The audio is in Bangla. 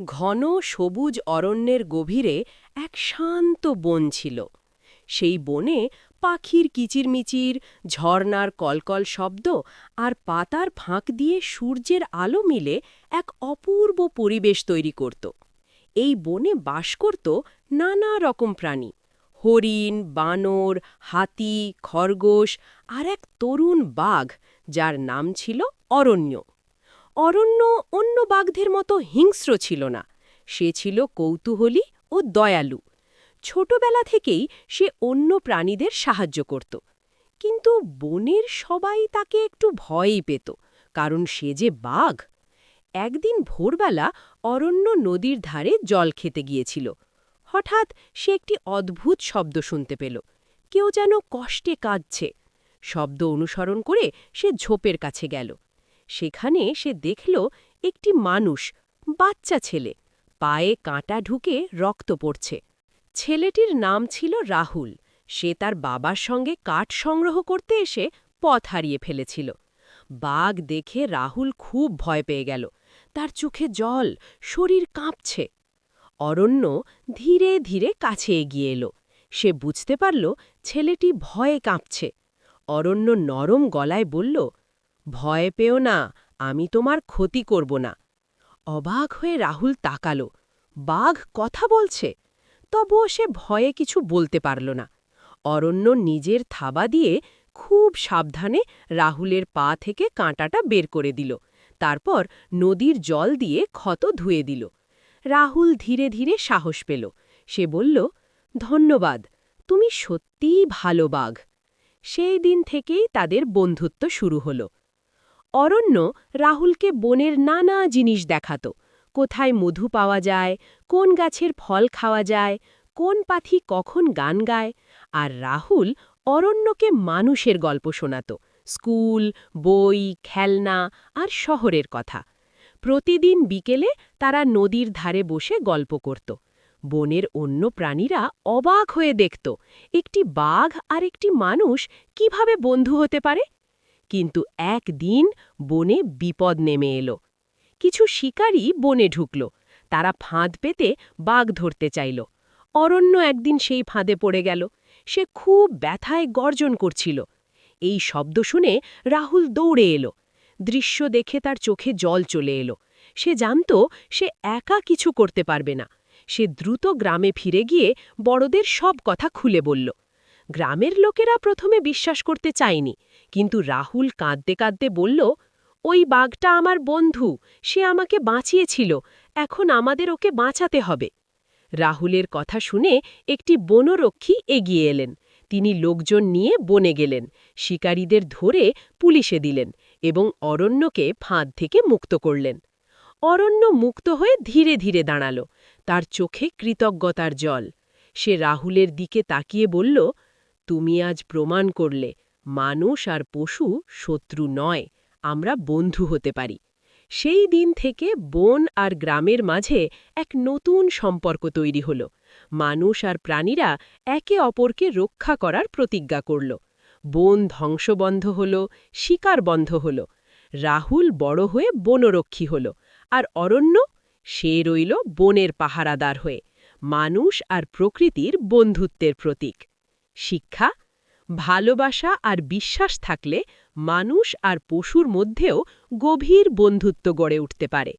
ঘন সবুজ অরণ্যের গভীরে এক শান্ত বন ছিল। সেই বনে পাখির কিচিরমিচির ঝর্নার কলকল শব্দ আর পাতার ফাঁক দিয়ে সূর্যের আলো মিলে এক অপূর্ব পরিবেশ তৈরি করত। এই বনে বাস করত নানা রকম প্রাণী, হরিণ, বানর, হাতি, খরগোশ আর এক তরুণ বাঘ যার নাম ছিল অরণ্য। অরণ্য অন্য বাঘদের মতো হিংস্র ছিল না। সে ছিল কৌতূহলী ও দয়ালু। ছোটবেলা থেকেই সে অন্য প্রাণীদের সাহায্য করত। কিন্তু বনের সবাই তাকে একটু ভয়ই পেত, কারণ সে যে বাঘ। একদিন ভোরবেলা অরণ্য নদীর ধারে জল খেতে গিয়েছিল। হঠাৎ সে একটি অদ্ভুত শব্দ শুনতে পেল। কেউ যেন কষ্টে কাঁদছে। শব্দ অনুসরণ করে সে ঝোপের কাছে গেল। সেখানে সে দেখল একটি মানুষ, বাচ্চা ছেলে। পায়ে কাঁটা ঢুকে রক্ত পড়ছে। ছেলেটির নাম ছিল রাহুল। সে তার বাবার সঙ্গে কাঠ সংগ্রহ করতে এসে পথ হারিয়ে ফেলেছিল। বাঘ দেখে রাহুল খুব ভয় পেয়ে গেল। তার চোখে জল, শরীর কাঁপছে। অরণ্য ধীরে ধীরে কাছে এগিয়ে এলো। সে বুঝতে পারল ছেলেটি ভয়ে কাঁপছে। অরণ্য নরম গলায় বলল ভয় পেও না, আমি তোমার ক্ষতি করব না। অবাক হয়ে রাহুল তাকালো, বাঘ কথা বলছে, তবুও সে ভয়ে কিছু বলতে পারল না। অরণ্য নিজের থাবা দিয়ে খুব সাবধানে রাহুলের পা থেকে কাঁটাটা বের করে দিল, তারপর নদীর জল দিয়ে ক্ষত ধুয়ে দিল। রাহুল ধীরে ধীরে সাহস পেল, সে বলল, ধন্যবাদ, তুমি সত্যিই ভালো বাঘ। সেই দিন থেকেই তাদের বন্ধুত্ব শুরু হল। অরণ্য রাহুলকে বনের নানা জিনিস দেখাত। কোথায় মধু পাওয়া যায়, কোন গাছের ফল খাওয়া যায়, কোন পাখি কখন গান গায়, আর রাহুল অরণ্যকে মানুষের গল্প শোনাত। স্কুল, বই, খেলনা আর শহরের কথা। প্রতিদিন বিকেলে তারা নদীর ধারে বসে গল্প করত। বনের অন্য প্রাণীরা অবাক হয়ে দেখত, একটি বাঘ আর একটি মানুষ কীভাবে বন্ধু হতে পারে? কিন্তু একদিন বনে বিপদ নেমে এলো। কিছু শিকারী বনে ঢুকল। তারা ফাঁদ পেতে বাঘ ধরতে চাইল। অরণ্য একদিন সেই ফাঁদে পড়ে গেল। সে খুব ব্যথায় গর্জন করছিল। এই শব্দ শুনে রাহুল দৌড়ে এলো। দৃশ্য দেখে তার চোখে জল চলে এলো। সে জানত সে একা কিছু করতে পারবে না। সে দ্রুত গ্রামে ফিরে গিয়ে বড়দের সব কথা খুলে বলল। গ্রামের লোকেরা প্রথমে বিশ্বাস করতে চায়নি, কিন্তু রাহুল কাঁদতে কাঁদতে বলল, ওই বাঘটা আমার বন্ধু, সে আমাকে বাঁচিয়েছিল, এখন আমাদের ওকে বাঁচাতে হবে। রাহুলের কথা শুনে একটি বনরক্ষী এগিয়ে এলেন। তিনি লোকজন নিয়ে বনে গেলেন, শিকারীদের ধরে পুলিশে দিলেন এবং অরণ্যকে ফাঁদ থেকে মুক্ত করলেন। অরণ্য মুক্ত হয়ে ধীরে ধীরে দাঁড়াল, তার চোখে কৃতজ্ঞতার জল। সে রাহুলের দিকে তাকিয়ে বলল তুমি আজ প্রমাণ করলে, মানুষ আর পশু শত্রু নয়, আমরা বন্ধু হতে পারি। সেই দিন থেকে বন আর গ্রামের মাঝে এক নতুন সম্পর্ক তৈরি হল। মানুষ আর প্রাণীরা একে অপরকে রক্ষা করার প্রতিজ্ঞা করল। বন ধ্বংসবন্ধ হল, শিকার বন্ধ হল। রাহুল বড় হয়ে বনরক্ষী হল, আর অরণ্য, সে রইল বনের পাহারাদার হয়ে। মানুষ আর প্রকৃতির বন্ধুত্বের প্রতীক। শিক্ষা ভালোবাসা আর বিশ্বাস থাকলে মানুষ আর পশুর মধ্যেও গভীর বন্ধুত্ব গড়ে উঠতে পারে।